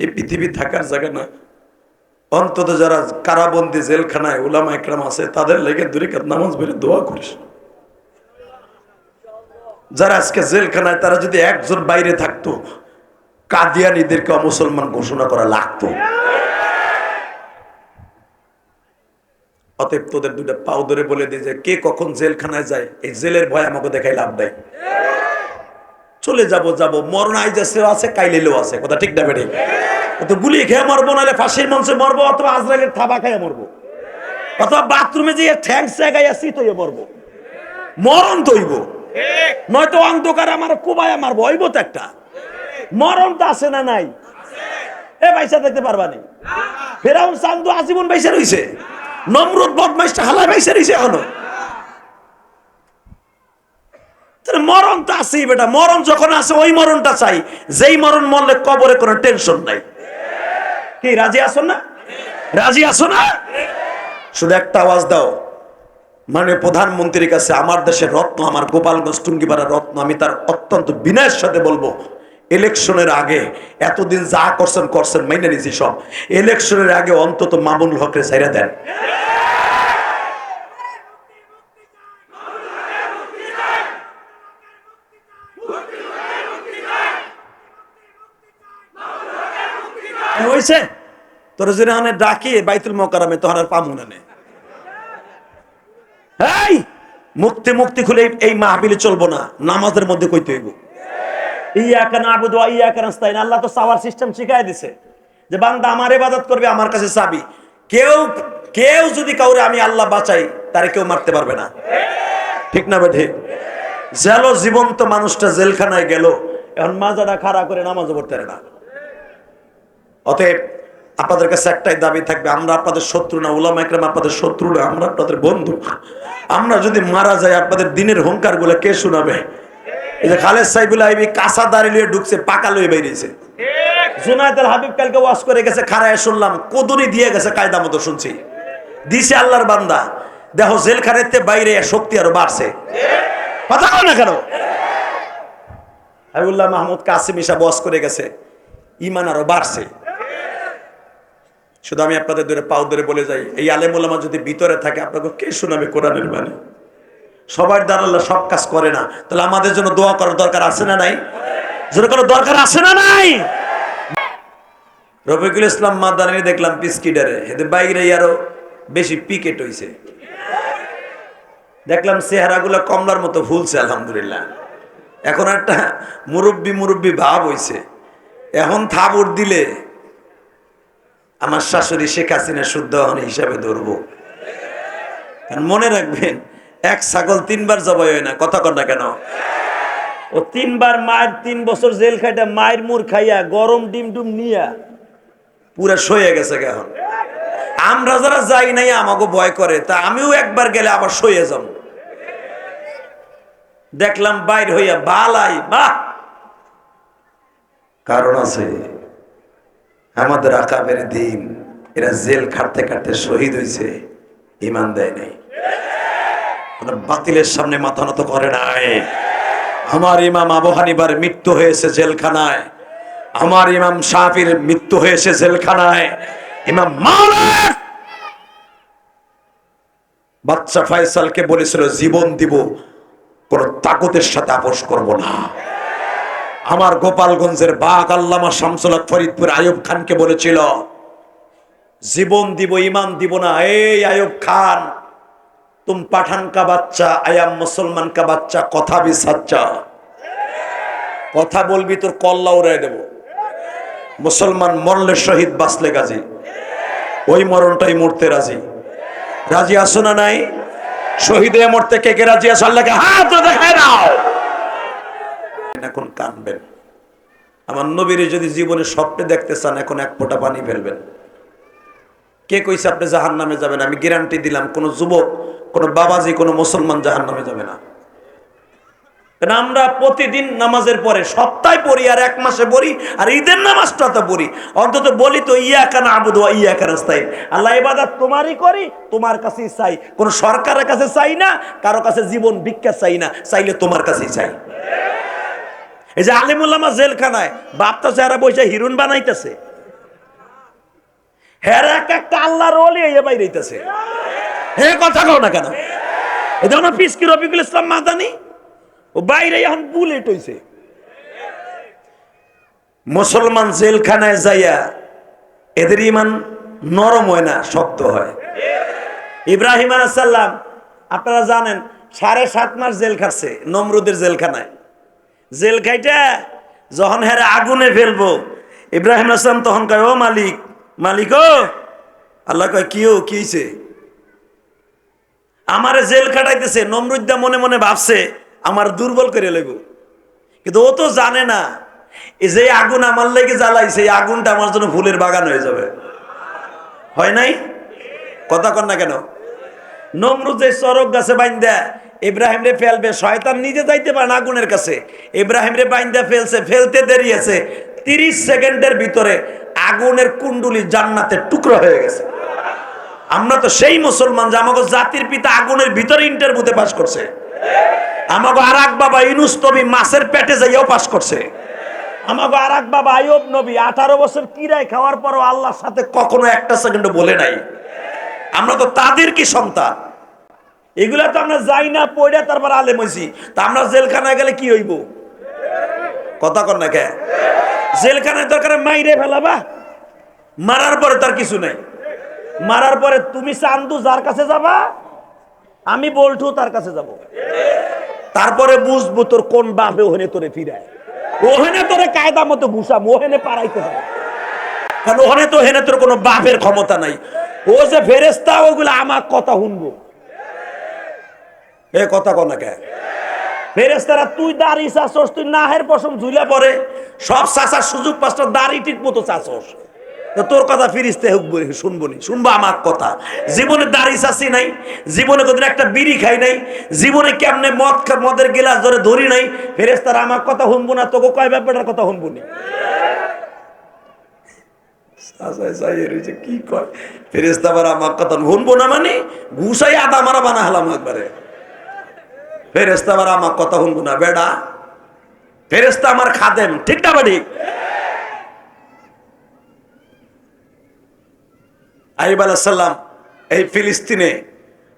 এই পৃথিবী থাকার জায়গা না। অন্তত যারা কারাবন্দি, জেলখানায় উলামা একরাম আছে, তাদের লেগে দূরে নামাজ বেড়ে দোয়া করিস। যারা আজকে জেলখানায়, তারা যদি একজন বাইরে থাকতো, কাদিয়ানিদেরকে অমুসলমান ঘোষণা করা লাগতো। অতএব তোদের দুটা পাও ধরে বলে দিয়ে যে, কে কখন জেলখানায় যায়, এই জেলের ভয় আমাকে দেখাই লাভ দেয় চলে যাব যাব। মরণ আইজাসেও আছে কাইলেলেও আছে। কথা ঠিক না বেড়ে তো গুলি খেয়ে মরবো, নাহলে ফাঁসির মঞ্চে মরবো, অথবা আজরাইলের থাবা খেয়ে মরবো। অথবা বাথরুমে যে ঠ্যাংস জায়গায় আসি তো মরবো। মরণ তৈব নয়তো অন্ধকার আমার কুবায় মারবো, হইব তো একটা। মরণ তো আছে না নাই? এ পয়সা দেখতে পারবা নি? ফেরাউন চান্দু আজীবন পয়সা রইছে। নমরুদ বদমাইশটা হালাই পয়সা রইছে এখনও। তাহলে মরণ তো আছেই বেটা, মরণ যখন আছে ওই মরণটা চাই। যেই মরণ মরলে কবরে কোনো টেনশন নাই। কি, রাজি আছো না? রাজি আছো না? শুধু একটা আওয়াজ দাও। মানে প্রধানমন্ত্রীর কাছে আমার দেশের রত্ন, আমার গোপালগঞ্জ টুঙ্গিপাড়ার রত্ন, আমি তার অত্যন্ত বিনয়ের সাথে বলব, ইলেকশনের আগে এতদিন যা করছেন করছেন, মাইনে নিছি সব। ইলেকশনের আগে অন্তত মামুনুল হকরে ছাইরা দেন। হয়েছে তোর যদি ডাকি, বাইতুল মকারামে তোহার আর পামু না মুক্তি মুক্তি খুলে এই- মাহবিলে চলবো না। নামাজের মধ্যে কইতে হইব। ইবাদত করবে, আমার কাছে চাবি। কেউ কেউ যদি কাউরে আমি আল্লাহ বাঁচাই কেউ মারতে পারবে না। ঠিক না জীবন্ত মানুষটা জেলখানায় গেল, এখন মাজাটা খাড়া করে নামাজও পড়তে না। অতএব আপনাদের কাছে একটাই দাবি থাকবে, আমরা আপনাদের শত্রু না, উলামা একরাম আপনাদের শত্রু না, আমরা আপনাদের বন্ধু। আমরা যদি মারা যাই, আপনাদের দিনের হংকারগুলো কে শোনাবে? এই যে খালেদ সাইবুল আইবি কাঁচা দাঁড়িয়ে লিয়ে ঢুকছে, পাকা লয়ে বেরিয়েছে। জুনায়দ হাবিব কালকে ওয়াশ করে গেছে খারায় শুনলাম, কদুনি দিয়ে গেছে, কায়দা মতো শুনছি। দিছে আল্লাহর বান্দা, দেখো জেলখানেতে বাইরে শক্তি আরও বাড়ছে। কথা না কেন? হাবিবুল্লাহ মাহমুদ কাসিম ইসা বস করে গেছে ইমান আরও বাড়ছে। শুধু আমি আপনাদের ধরে পাও ধরে বলে যাই, এই আলেমুলামা যদি ভিতরে থাকে, আপনাকে কে শোনাবে কোরআনের মানে সবার দ্বারা সব কাজ করে না। তাহলে আমাদের জন্য দোয়া করার দরকার আছে না নাই? জোরে কোনো দরকার আছে না নাই? রফিকুল ইসলাম মাদানি দেখলাম পিসকিডারে। এতে বাইরে আরও বেশি পিকেট হইছে। দেখলাম চেহারাগুলো কমলার মতো ফুলছে, আলহামদুলিল্লাহ। এখন একটা মুরব্বি মুরব্বি ভাব হইছে। এখন থাবুর দিলে আমার শাশুড়ি শেখ হাসিনা শুদ্ধ হন হিসাবে ধরবো। মনে রাখবেন, এক ছাগল তিনবার জবাই হয় না, কথা না কেন? ও তিনবার মায়ের তিন বছর জেল খাইটা, মায়ের মুর খাইয়া, গরম ডিম ডুম নিয়া, পুরা সয়ে গেছে এখন। আমরা যারা যাই নাই আমাকে ভয় করে, তা আমিও একবার গেলে আবার সয়ে যাব। দেখলাম বাইর হইয়া বালাই, বাহ! কারণ আছে আমাদের আকাবের দিন, এরা জেল খাটতে খাটতে শহীদ হয়েছে ইমান দেয় নাই। বাতিলের সামনে মাথা নত করে নাই। আমার ইমাম আবু হানিবার মৃত্যু হয়েছে জেলখানায়। আমার ইমাম শাহির মৃত্যু হয়েছে জেলখানায়। ইমাম মালিক বাচ্চা ফয়সালকে বলেছিল, জীবন দিব, কোন তাকতের সাথে আপোষ করব না। আমার গোপালগঞ্জের বাঘ আল্লামা শামসুল ফরিদপুর আয়ুব খানকে বলেছিল, জীবন দিব ইমান দিব না, এই আয়ুব খান, তুম পাঠান কা বাচ্চা আয়াম মুসলমান কা বাচ্চা, কথা বি সাচ্চা। কথা বলবি, তোর কল্লা উড়াই দেব। মুসলমান মরলে শহীদ বাঁচলে গাজী। ওই মরণটাই মরতে রাজি। রাজি আসো না নাই? শহীদে মরতে কে কে রাজি আসো আল্লাহকে হাত নাও এখন কানবেন আমার নবীর যদি জীবনে স্বপ্নে দেখতে চান, এখন এক ফোঁটা পানি ফেলবেন। কে কইছে আপনি জাহান নামে যাবেন? আমি গ্যারান্টি দিলাম, কোনো যুবক, কোনো বাবাজি, কোনো মুসলমান জাহান নামে যাবে না। আমরা প্রতিদিন নামাজের পরে, সপ্তাহে পড়ি আর এক মাসে পড়ি, আর ঈদের নামাজটা তো পড়ি। অন্তত বলি তো ইয়া কানা আবুদ ইয়া কানাস্তাই আল্লাহ ইবাদত তোমারই করি, তোমার কাছেই চাই। কোন সরকারের কাছে চাই না, কারও কাছে জীবন ভিক্ষা চাই না, চাইলে তোমার কাছেই চাই। এই যে আলিমুল্লামা জেলখানায় বাপটা চেহারা বসে হিরুন বানাইতেছে। হ্যাঁ এক একটা এই বাইরে হইতেছে হে কথা কও না কেন? পিসকি রফিকুল ইসলাম মাদানি, ও বাইরে এখন বুলেট হইছে। মুসলমান জেলখানায় যাইয়া এদের ইমান নরম হয় না, শক্ত হয়। ইব্রাহিম আলাইসাল্লাম আপনারা জানেন, সাড়ে সাত মাস জেল খাচ্ছে নমরুদের জেলখানায়। জেল খাইটা, যখন হ্যারে আগুনে ফেলব। ইব্রাহিম আসলাম তখন কয়, ও মালিক মালিক ও। আল্লাহ কয়, কি ও, কি হইছে? আমারে জেল খাটাইতেছে, নমরুদ্দা মনে মনে ভাবছে, আমার দুর্বল করে লইব। কিন্তু ও তো জানে না, এই যে আগুন আমার লেগে জ্বালাইছে এই আগুনটা আমার জন্য ফুলের বাগান হয়ে যাবে। হয় নাই? কথা কন না কেন? নমরুদ যে চরক গাছে বাইন্দা ইব্রাহিম রে ফেলবে, শয়তান নিজে যাইতে পারে না আগুনের কাছে। ইব্রাহিম রে বাইন্দা ফেলছে, ফেলতে দেরি আছে। তিরিশ সেকেন্ডের ভিতরে আগুনের কুণ্ডুলি জান্নাতের টুকরো হয়ে গেছে। আমরা তো সেই মুসলমান যে আমাকে জাতির পিতা আগুনের ভিতরে ইন্টারভিউতে পাস করছে। আমাকে আর এক বাবা ইনুস নবী মাছের পেটে যাইয়াও পাস করছে। আমাকে আর এক বাবা আয়ব নবী আঠারো বছর কিরায় খাওয়ার পরও আল্লাহর সাথে কখনো একটা সেকেন্ড বলে নাই। আমরা তো তাদের কি সন্তান? এগুলা তো আমরা যাই না পড়ে তারপর আলেম হইছি। তা আমরা জেলখানায় গেলে কি হইব? কথা কর না কে? জেলখানায় দরকার মাইরে ফেলাবা। মারার পরে তার কিছু নাই। মারার পরে তুমি চান্দু যার কাছে যাবা, আমি বলঠু তার কাছে যাব। তারপরে বুঝব তোর কোন বাপে ওখানে তোরে ফিরায়। ওখানে তোরে কায়দা মতো ঘুষাম, ওখানে পারাইতে হবে। কারণ ওখানে তো হেনে তোর কোনো বাপের ক্ষমতা নাই। ও যে ফেরেস্তা ওগুলো আমার কথা শুনব। এ কথা কন কে? ফেরেস্তারা তুই দাড়ি চাষস তুই নাহের পশম ঝুলে পরে সব চাষার সুযোগ পাঁচটা দাড়ি ঠিক মতো চাষস তোর কথা ফিরিস্তে হোক বলি, শুনব নি। শুনব আমার কথা। জীবনে দাড়ি চাষি নাই, জীবনে কোদিন একটা বিড়ি খাই নাই, জীবনে কেমনে মদ মদের গেলাস ধরে ধরি নাই। ফেরেস্তারা আমার কথা শুনব না, তোকে কয় ব্যাপারটার কথা শুনব নি? কি কয়? ফেরেস্তা আমার কথা শুনব না মানে ঘুষাই আদা মারা বানা হলাম একবারে। ফেরেস্তা আমার কথা শুনব না বেডা ফেরেস্তা আমার খাদেম, ঠিক না, বাড়ি? আইব সাল্লাম এই ফিলিস্তিনে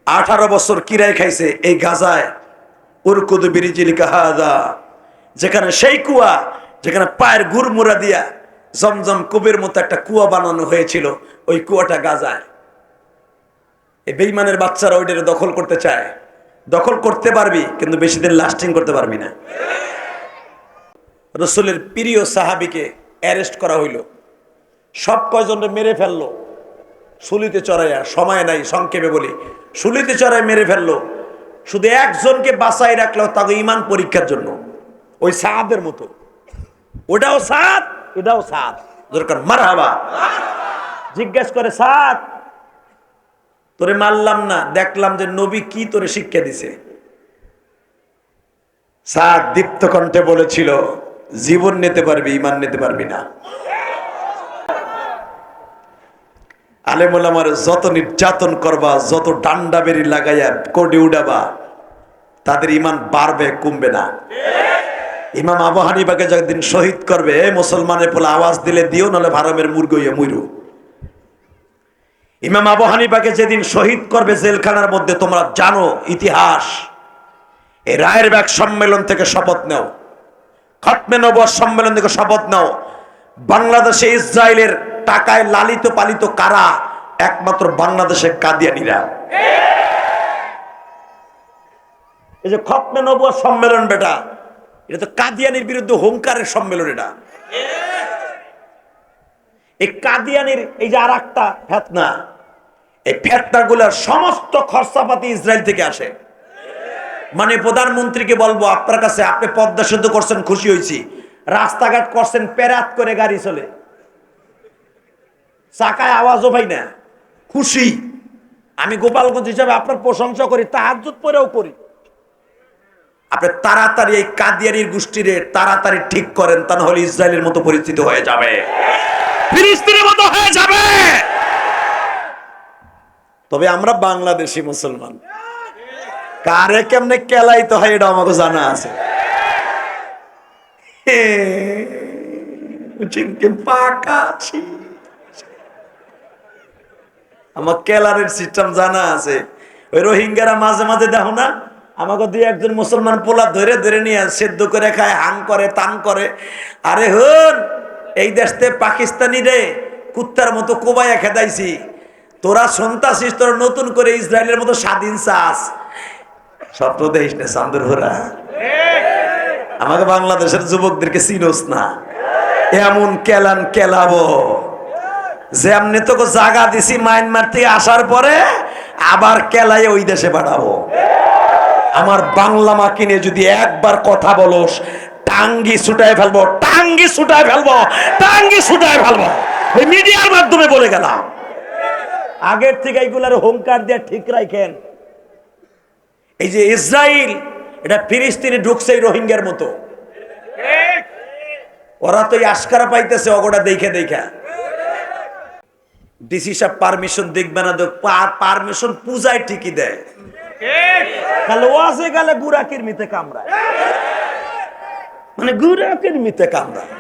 আঠারো বছর কিরায় খাইছে এই গাজায়, উরকুদ বিরিজিল কাহাদা যেখানে সেই কুয়া, যেখানে পায়ের গুড়মুড়া দিয়া জমজম কুবের মতো একটা কুয়া বানানো হয়েছিল, ওই কুয়াটা গাজায়। এই বেইমানের বাচ্চারা ওইটারে দখল করতে চায়। দখল করতে পারবি, কিন্তু বেশি দিন লাস্টিং করতে পারবি না। রসুলের প্রিয় সাহাবিকে অ্যারেস্ট করা হইল। সব কয়জনকে মেরে ফেলল? সুলিতে চড়াইয়া, সময় নাই, সংক্ষেপে বলি। সুলিতে চড়াই মেরে ফেলল। শুধু একজনকে বাঁচাই রাখল তাকে ইমান পরীক্ষার জন্য। ওই সাদের মতো। ওটাও সাত এটাও সাত দরকার মার হাবা জিজ্ঞেস করে সাত তোরে মারলাম না, দেখলাম যে নবী কি তোরে শিক্ষা দিছে। সাত দীপ্ত কণ্ঠে বলেছিল, জীবন নিতে পারবি ইমান নিতে পারবি না। আলেমুল আমার যত নির্যাতন করবা, যত ডান্ডা বেরি লাগাইয়া কোডে উড়াবা, তাদের ইমান বাড়বে, কমবে না। ইমাম আবু হানিফাকে যেদিন শহীদ করবে মুসলমানের পোলা আওয়াজ দিলে দিও, নাহলে ভারমের মুরগ হইয়া মুইরু ইমাম আবু হানিফাকে যেদিন শহীদ করবে জেলখানার মধ্যে, তোমরা জানো ইতিহাস। এই রায়ের ব্যাগ সম্মেলন থেকে শপথ নেও। খতমে নবর সম্মেলন থেকে শপথ নাও। বাংলাদেশে ইসরায়েলের টাকায় লালিত পালিত কারা? একমাত্র বাংলাদেশের কাদিয়ানিরা। এই যে খতমে নবর সম্মেলন বেটা, এটা তো কাদিয়ানির বিরুদ্ধে হুঙ্কারের সম্মেলন এটা। এই কাদিয়ানির এই যে আর একটা ফেতনা, এই ফেতনাগুলোর সমস্ত খরচাপাতি ইসরায়েল থেকে আসে। মানে প্রধানমন্ত্রীকে বলব, আপনার কাছে আপনি পদ্মা সেতু করছেন, খুশি হয়েছি। রাস্তাঘাট করছেন পেরাত করে গাড়ি চলে। চাকায় আওয়াজও পাই না। খুশি। আমি গোপালগঞ্জ হিসাবে আপনার প্রশংসা করি তাহাজুত পরেও করি। আপনি তাড়াতাড়ি এই কাদিয়ানির গোষ্ঠীরে তাড়াতাড়ি ঠিক করেন তা নাহলে ইসরায়েলের মতো পরিস্থিতি হয়ে যাবে। ফিলিস্তিনের মতো হয়ে যাবে। তবে আমরা বাংলাদেশি মুসলমান। কারে কেমনে কেলাইতে হয় এটা আমাকে জানা আছে। আমার কেলারের সিস্টেম জানা আছে। ওই রোহিঙ্গারা মাঝে মাঝে দেখো না, আমাকে দুই একজন মুসলমান পোলা ধরে ধরে নিয়ে সেদ্ধ করে খায়, হাং করে তান করে। আরে হন এই দেশতে পাকিস্তানি রে কুত্তার মতো কোবায়া খেদাইছি। তোরা সন্তাসিস তোরা নতুন করে ইসরায়েলের মতো স্বাধীন চাস। স্বপ্ন দেখিস না চান্দুর আমাকে বাংলাদেশের যুবকদেরকে চিনোস না। এমন কেলান কেলাবো। যেমনি তোকে জাগা দিছি মায়ানমার থেকে আসার পরে, আবার কেলাই ওই দেশে বাড়াবো। আমার বাংলা মা কিনে যদি একবার কথা বলোস টাঙ্গি ছুটায় ফেলব, টাঙ্গি ছুটায় ফেলব, টাঙ্গি ছুটায় ফেলব। এই মিডিয়ার মাধ্যমে বলে গেলাম। আগের থেকে এইগুলার হুঙ্কার দিয়ে ঠিক রাখেন। এই যে ইসরায়েল এটা ফিলিস্তিনে ঢুকছে রোহিঙ্গার মতো। ওরা তো এই পাইতেছে অগোটা দেখে দেখা। ডিসি সাহেব পারমিশন দেখবে না পারমিশন পূজায় ঠিকই দেয়। তাহলে ওয়াজে গেলে গুড়া কিরমিতে কামড়ায়। মানে গুড়া মিতে কামড়ায়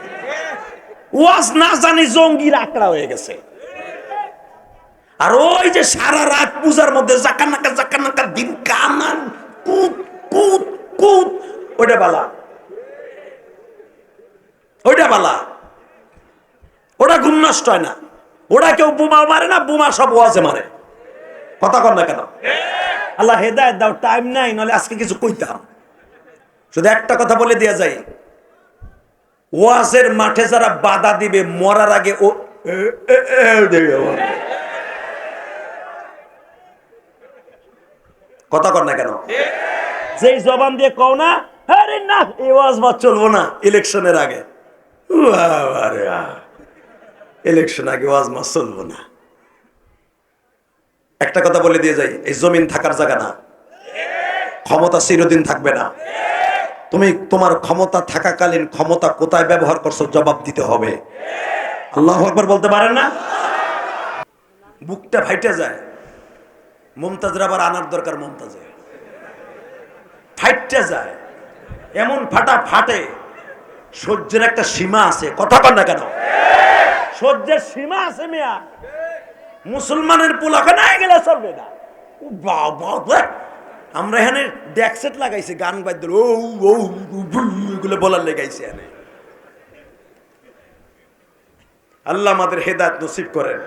ওয়াজ না জানি জঙ্গির আকড়া হয়ে গেছে। আর ওই যে সারা রাত পূজার মধ্যে জাকানাকা জাকানাকা দিন কামান কুত কুত কুত ওইটা বালা। ওইটা বালা। ওটা ঘুম নষ্ট হয় না। ওরা কেউ বোমা মারে না, বোমা সব ওয়াজে মারে। কথা কর না কেন? আল্লাহ হেদায়ত দাও টাইম নাই নলে আজকে কিছু কইতাম। শুধু একটা কথা বলে দেয়া যায় ওয়াজের মাঠে যারা বাধা দিবে, মরার আগে ও। কথা কর না কেন? যেই জবান দিয়ে কও না, আরে না, এই ওয়াজ বাদ চলবো না, ইলেকশনের আগে। ইলেকশন আগে ওয়াজ মাস চলবো না। একটা কথা বলে দিয়ে যাই, এই জমিন থাকার জায়গা না। ক্ষমতা চিরদিন থাকবে না। তুমি তোমার ক্ষমতা থাকাকালীন ক্ষমতা কোথায় ব্যবহার করছ জবাব দিতে হবে। আল্লাহ একবার বলতে পারেন না? বুকটা ফাইটে যায়। মমতাজের আবার আনার দরকার মমতাজে। ফাইটে যায়। এমন ফাটা ফাটে, সহ্যের একটা সীমা আছে। কথা কর না কেন? সহ্যের সীমা আছে মেয়া। মুসলমানের পোলাকে না গেলে চলবে না। বাবা। আমরা এখানে ড্যাকসেট লাগাইছে, গান বাদ্য, ও ও এগুলো বলার লেগাইছি এখানে। আল্লাহ আমাদের হেদায়ত নসিব করেন।